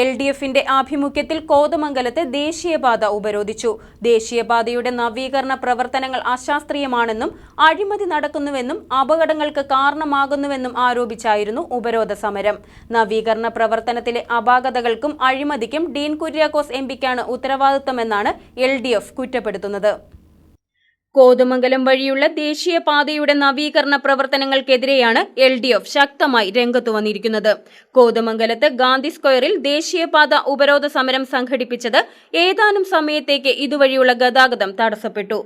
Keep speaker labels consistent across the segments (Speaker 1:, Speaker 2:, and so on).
Speaker 1: L D എഫിന്റെ ആഭിമുഖ്യത്തിൽ കോതമംഗലത്ത് ദേശീയപാത ഉപരോധിച്ചു. ദേശീയപാതയുടെ നവീകരണ പ്രവർത്തനങ്ങൾ അശാസ്ത്രീയമാണെന്നും അഴിമതി നടക്കുന്നുവെന്നും അപകടങ്ങൾക്ക് കാരണമാകുന്നുവെന്നും ആരോപിച്ചായിരുന്നു ഉപരോധ സമരം. നവീകരണ പ്രവർത്തനത്തിലെ അപാകതകൾക്കും അഴിമതിക്കും ഡീൻ കുര്യാക്കോസ് എം പിക്കാണ് ഉത്തരവാദിത്തമെന്നാണ് എൽ ഡി എഫ് കുറ്റപ്പെടുത്തുന്നത്. കോതമംഗലം വഴിയുള്ള ദേശീയപാതയുടെ നവീകരണ പ്രവർത്തനങ്ങൾക്കെതിരെയാണ് എൽ ഡി എഫ് ശക്തമായി രംഗത്തു വന്നിരിക്കുന്നത്. കോതമംഗലത്ത് ഗാന്ധി സ്ക്വയറിൽ ദേശീയപാത ഉപരോധ സമരം സംഘടിപ്പിച്ചത് ഏതാനും സമയത്തേക്ക് ഇതുവഴിയുള്ള ഗതാഗതം തടസ്സപ്പെട്ടു.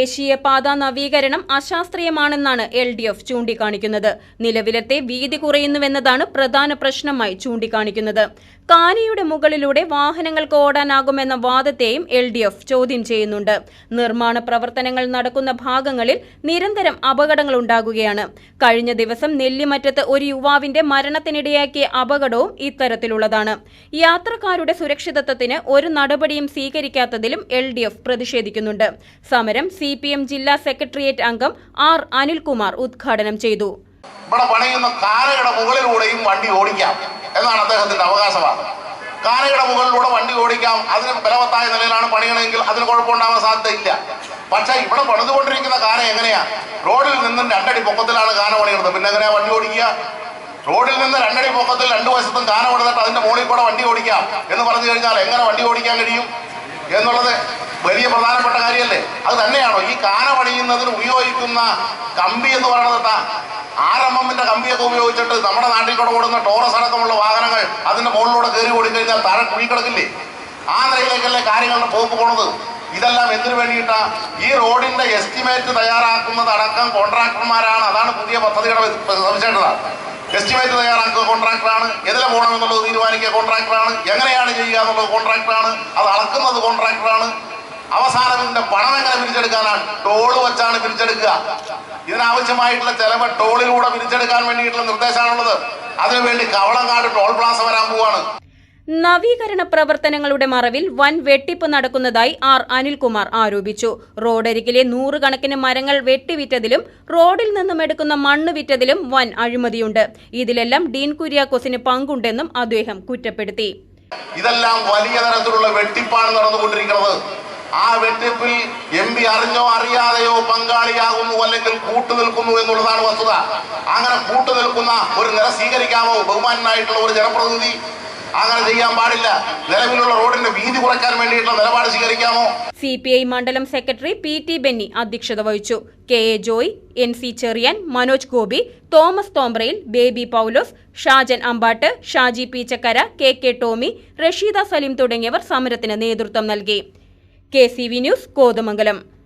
Speaker 1: ദേശീയപാത നവീകരണം അശാസ്ത്രീയമാണെന്നാണ് എൽ ഡി എഫ് ചൂണ്ടിക്കാണിക്കുന്നത്. നിലവിലത്തെ വീതി കുറയുന്നുവെന്നതാണ് പ്രധാന പ്രശ്നമായി ചൂണ്ടിക്കാണിക്കുന്നത്. കാനയുടെ മുകളിലൂടെ വാഹനങ്ങൾക്ക് ഓടാനാകുമെന്ന വാദത്തെയും എൽ ഡി എഫ് ചോദ്യം ചെയ്യുന്നുണ്ട്. നിർമ്മാണ പ്രവർത്തനങ്ങൾ നടക്കുന്ന ഭാഗങ്ങളിൽ നിരന്തരം അപകടങ്ങൾ ഉണ്ടാകുകയാണ്. കഴിഞ്ഞ ദിവസം നെല്ലിമറ്റത്ത് ഒരു യുവാവിന്റെ മരണത്തിനിടയാക്കിയ അപകടവും ഇത്തരത്തിലുള്ളതാണ്. യാത്രക്കാരുടെ സുരക്ഷിതത്വത്തിന് ഒരു നടപടിയും സ്വീകരിക്കാത്തതിലും എൽ പ്രതിഷേധിക്കുന്നുണ്ട്. സമരം സി പി എം ജില്ലാ സെക്രട്ടേറിയറ്റ് അംഗം ആർ അനിൽകുമാർ ഉദ്ഘാടനം ചെയ്തു.
Speaker 2: ഇവിടെ പണിയുന്ന കാനയുടെ മുകളിലൂടെയും വണ്ടി ഓടിക്കാം എന്നാണ് അദ്ദേഹത്തിന്റെ അവകാശവാദം. കാനയുടെ മുകളിലൂടെ വണ്ടി ഓടിക്കാം അതിന് ബലവത്തായ നിലയിലാണ് പണിയണമെങ്കിൽ അതിന് കുഴപ്പമുണ്ടാവാൻ സാധ്യതയില്ല. പക്ഷേ ഇവിടെ പണിതുകൊണ്ടിരിക്കുന്ന കാന എങ്ങനെയാ? റോഡിൽ നിന്നും രണ്ടടി പൊക്കത്തിലാണ് കാന പണിയുന്നത്. പിന്നെ എങ്ങനെയാ വണ്ടി ഓടിക്കുക? റോഡിൽ നിന്ന് രണ്ടടി പൊക്കത്തിൽ രണ്ടു വശത്തും കാന പണിതിട്ട് അതിന്റെ മുകളിൽ കൂടെ വണ്ടി ഓടിക്കാം എന്ന് പറഞ്ഞു കഴിഞ്ഞാൽ എങ്ങനെ വണ്ടി ഓടിക്കാൻ കഴിയും? എന്നുള്ളത് വലിയ പ്രധാനപ്പെട്ട കാര്യമല്ലേ? അത് തന്നെയാണോ? ഈ കാന പണിയുന്നതിന് ഉപയോഗിക്കുന്ന കമ്പി എന്ന് പറയുന്നത് ആർ എം എമ്മിന്റെ കമ്പിയൊക്കെ ഉപയോഗിച്ചിട്ട് നമ്മുടെ നാട്ടിൽ കൂടെ ഓടുന്ന ടോറസ് അടക്കമുള്ള വാഹനങ്ങൾ അതിന്റെ മുകളിലൂടെ കയറി ഓടിക്കഴിഞ്ഞാൽ താഴെ കുഴിക്കിടക്കില്ലേ ആ നിലയിലേക്കല്ലേ കാര്യങ്ങളുടെ പോക്ക് പോണത്? ഇതെല്ലാം എന്തിനു വേണ്ടിയിട്ടാ? ഈ റോഡിന്റെ എസ്റ്റിമേറ്റ് തയ്യാറാക്കുന്നത് അടക്കം കോൺട്രാക്ടർമാരാണ്. അതാണ് പുതിയ പദ്ധതിയുടെ സവിശേഷത എസ്റ്റിമേറ്റ് തയ്യാറാക്കുക കോൺട്രാക്ടറാണ് എതിലെ പോകണം എന്നുള്ളത് തീരുമാനിക്കുക കോൺട്രാക്ടറാണ് എങ്ങനെയാണ് ചെയ്യുക എന്നുള്ളത് കോൺട്രാക്ടറാണ് അത് അളക്കുന്നത് കോൺട്രാക്ടറാണ് അവസാനം ഇതിന്റെ പണം എങ്ങനെ പിരിച്ചെടുക്കാനാണ്? ടോൾ വെച്ചാണ് പിരിച്ചെടുക്കുക. ഇതിനാവശ്യമായിട്ടുള്ള ചെലവ് ടോളിലൂടെ പിരിച്ചെടുക്കാൻ വേണ്ടിയിട്ടുള്ള നിർദ്ദേശമാണുള്ളത്. അതിനുവേണ്ടി കവളങ്ങാട് ടോൾ പ്ലാസ വരാൻ പോവാണ്.
Speaker 1: നവീകരണ പ്രവർത്തനങ്ങളുടെ മറവിൽ വൻ വെട്ടിപ്പ് നടക്കുന്നതായി ആർ അനിൽകുമാർ ആരോപിച്ചു. റോഡരികിലെ നൂറുകണക്കിന് മരങ്ങൾ വെട്ടിവിറ്റതിലും റോഡിൽ നിന്നും എടുക്കുന്ന മണ്ണ് വിറ്റതിലും വൻ അഴിമതിയുണ്ട്. ഇതിലെല്ലാം ഡീൻ കുര്യാക്കോസിന് പങ്കുണ്ടെന്നും അദ്ദേഹം കുറ്റപ്പെടുത്തി.
Speaker 2: ഇതെല്ലാം വലിയ തരത്തിലുള്ള വെട്ടിപ്പാണ് നടന്നുകൊണ്ടിരിക്കുന്നത്. ആ വെട്ടിപ്പിൽ എം പി അറിഞ്ഞോ അറിയാതെയോ പങ്കാളിയാകുന്നു അല്ലെങ്കിൽ കൂട്ടു നിൽക്കുന്നു എന്നുള്ളതാണ് വസ്തുത. അങ്ങനെ കൂട്ടു നിൽക്കുന്ന ഒരു നില സ്വീകരിക്കാമോ? ബഹുമാനായിട്ടുള്ള ഒരു ജനപ്രതിനിധി അങ്ങനെ ചെയ്യാൻ പാടില്ല. നിലവിലുള്ള റോഡിന്റെ വീതി കുറയ്ക്കാൻ വേണ്ടിയിട്ടുള്ള നിലപാട് സ്വീകരിക്കാമോ?
Speaker 1: സി പി ഐ മണ്ഡലം സെക്രട്ടറി പി ടി ബെന്നി അധ്യക്ഷത വഹിച്ചു. K A Joy N C Cheriyan Manoj Gopi Thomas Thomprayil Baby Paulose Shajan Ambattu Shaji Peechakkara K K Tomy Rasheeda Saleem തുടങ്ങിയവർ സമരത്തിന് നേതൃത്വം നൽകി. K C V news Kothamangalam.